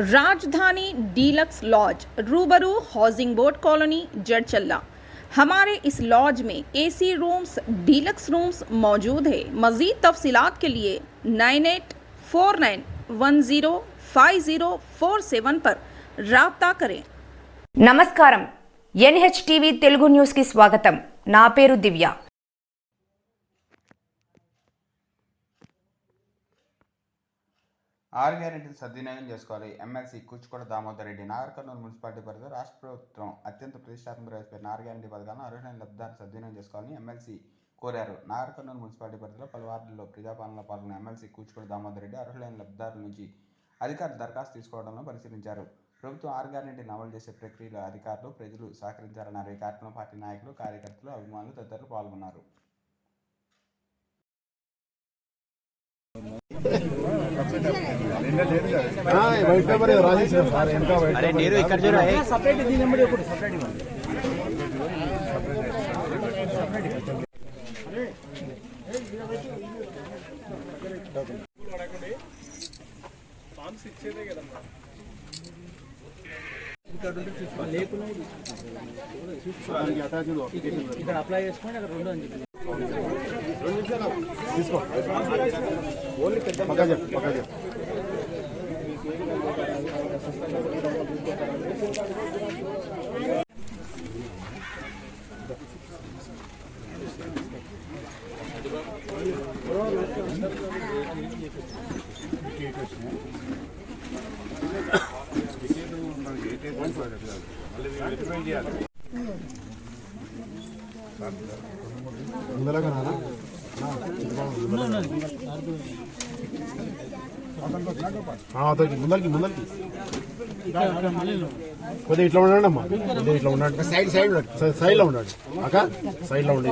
राजधानी deluxe lodge रूबरू housing board colony Jadcherla हमारे इस लॉज में एसी रूम्स डीलक्स रूम्स मौजूद है मज़ीद तफसीलात के लिए nine eight four nine one zero five zero four seven पर रबता करें నమస్కారం ఎన్హెచ్ టీవీ తెలుగు న్యూస్కి స్వాగతం నా పేరు దివ్య ఆరు గ్యారెంటీలు సద్వినియోగం చేసుకోవాలి. MLC Kuchukota Damodar Reddy Nagarkurnool municipality పరిధిలో రాష్ట్ర ప్రభుత్వం అత్యంత ప్రతిష్టాత్మక ప్రవేశపెట్టిన ఆరు గ్యారెంటీ పథకాలను అర్హులైన లబ్ధాన్ని సద్వినియోగం చేసుకోవాలని ఎమ్మెల్సీ కోరారు. నాగర్ కర్నూలు మున్సిపాలిటీ పరిధిలో పలు వార్డుల్లో ప్రజాపాలనలో పాల్గొన్న ఎమ్మెల్సీ కూచుకోట దామోదర్ రెడ్డి అర్హులైన లబ్ధారుల నుంచి అధికారులు దరఖాస్తు తీసుకోవడంలో పరిశీలించారు. ప్రభుత్వం ఆరు గ్యారెంటీని అమలు చేసే ప్రక్రియలో అధికారులు ప్రజలు సహకరించారన్నారు ఈ కార్యక్రమంలో పార్టీ నాయకులు కార్యకర్తలు అభిమానులు తదితరులు పాల్గొన్నారు. అరే నీరు ఇక్కడ చూడ ఇక్కడ అప్లై చేసుకోండి అక్కడ రెండు అని చెప్పి. అతనికి ముందరికి ముందరికి. కొద్దిగా ఇట్లా ఉండండి అమ్మా. కొద్దిగా ఇట్లా ఉండండి. సైడ్ సైడ్ సైడ్లో ఉండండి. అక్క సైడ్లో ఉండండి